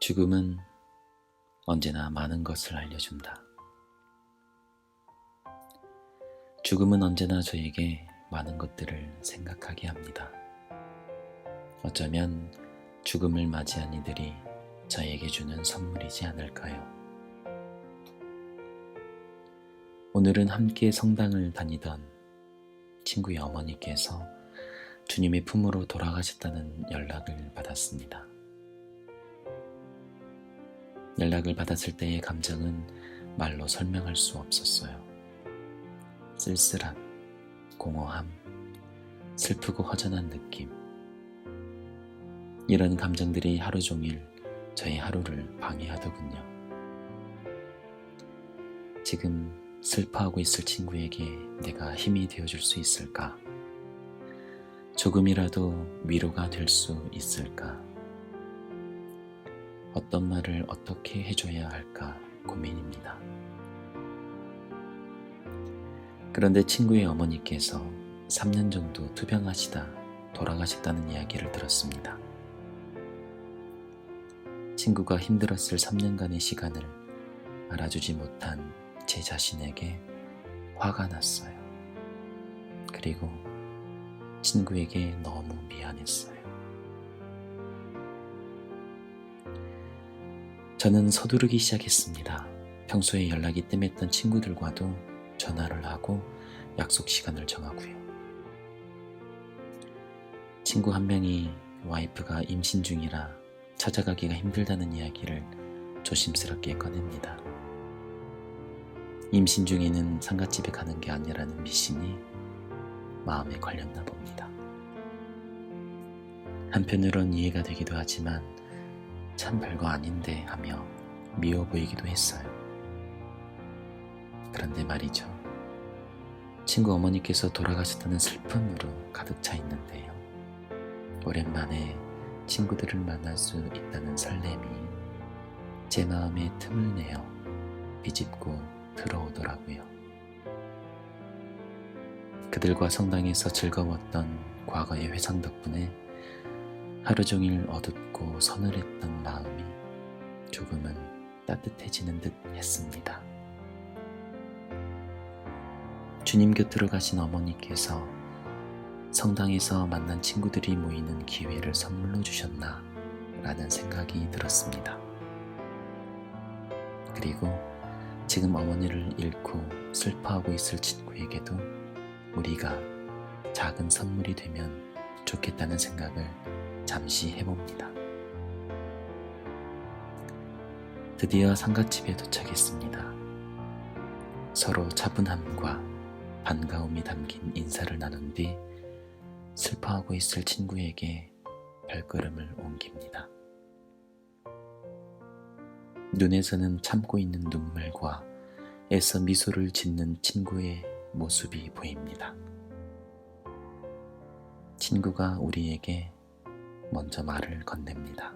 죽음은 언제나 많은 것을 알려준다. 죽음은 언제나 저에게 많은 것들을 생각하게 합니다. 어쩌면 죽음을 맞이한 이들이 저에게 주는 선물이지 않을까요? 오늘은 함께 성당을 다니던 친구의 어머니께서 주님의 품으로 돌아가셨다는 연락을 받았습니다. 연락을 받았을 때의 감정은 말로 설명할 수 없었어요. 쓸쓸함, 공허함, 슬프고 허전한 느낌. 이런 감정들이 하루 종일 저의 하루를 방해하더군요. 지금 슬퍼하고 있을 친구에게 내가 힘이 되어줄 수 있을까? 조금이라도 위로가 될 수 있을까? 어떤 말을 어떻게 해줘야 할까 고민입니다. 그런데 친구의 어머니께서 3년 정도 투병하시다 돌아가셨다는 이야기를 들었습니다. 친구가 힘들었을 3년간의 시간을 알아주지 못한 제 자신에게 화가 났어요. 그리고 친구에게 너무 미안했어요. 저는 서두르기 시작했습니다. 평소에 연락이 뜸했던 친구들과도 전화를 하고 약속 시간을 정하고요. 친구 한 명이 와이프가 임신 중이라 찾아가기가 힘들다는 이야기를 조심스럽게 꺼냅니다. 임신 중에는 상갓집에 가는 게 아니라는 미신이 마음에 걸렸나 봅니다. 한편으론 이해가 되기도 하지만 참 별거 아닌데 하며 미워 보이기도 했어요. 그런데 말이죠. 친구 어머니께서 돌아가셨다는 슬픔으로 가득 차 있는데요. 오랜만에 친구들을 만날 수 있다는 설렘이 제 마음에 틈을 내어 비집고 들어오더라고요. 그들과 성당에서 즐거웠던 과거의 회상 덕분에 하루 종일 어둡고 서늘했던 마음이 조금은 따뜻해지는 듯 했습니다. 주님 곁으로 가신 어머니께서 성당에서 만난 친구들이 모이는 기회를 선물로 주셨나 라는 생각이 들었습니다. 그리고 지금 어머니를 잃고 슬퍼하고 있을 친구에게도 우리가 작은 선물이 되면 좋겠다는 생각을 잠시 해봅니다. 드디어 상가집에 도착했습니다. 서로 차분함과 반가움이 담긴 인사를 나눈 뒤 슬퍼하고 있을 친구에게 발걸음을 옮깁니다. 눈에서는 참고 있는 눈물과 애써 미소를 짓는 친구의 모습이 보입니다. 친구가 우리에게 먼저 말을 건넵니다.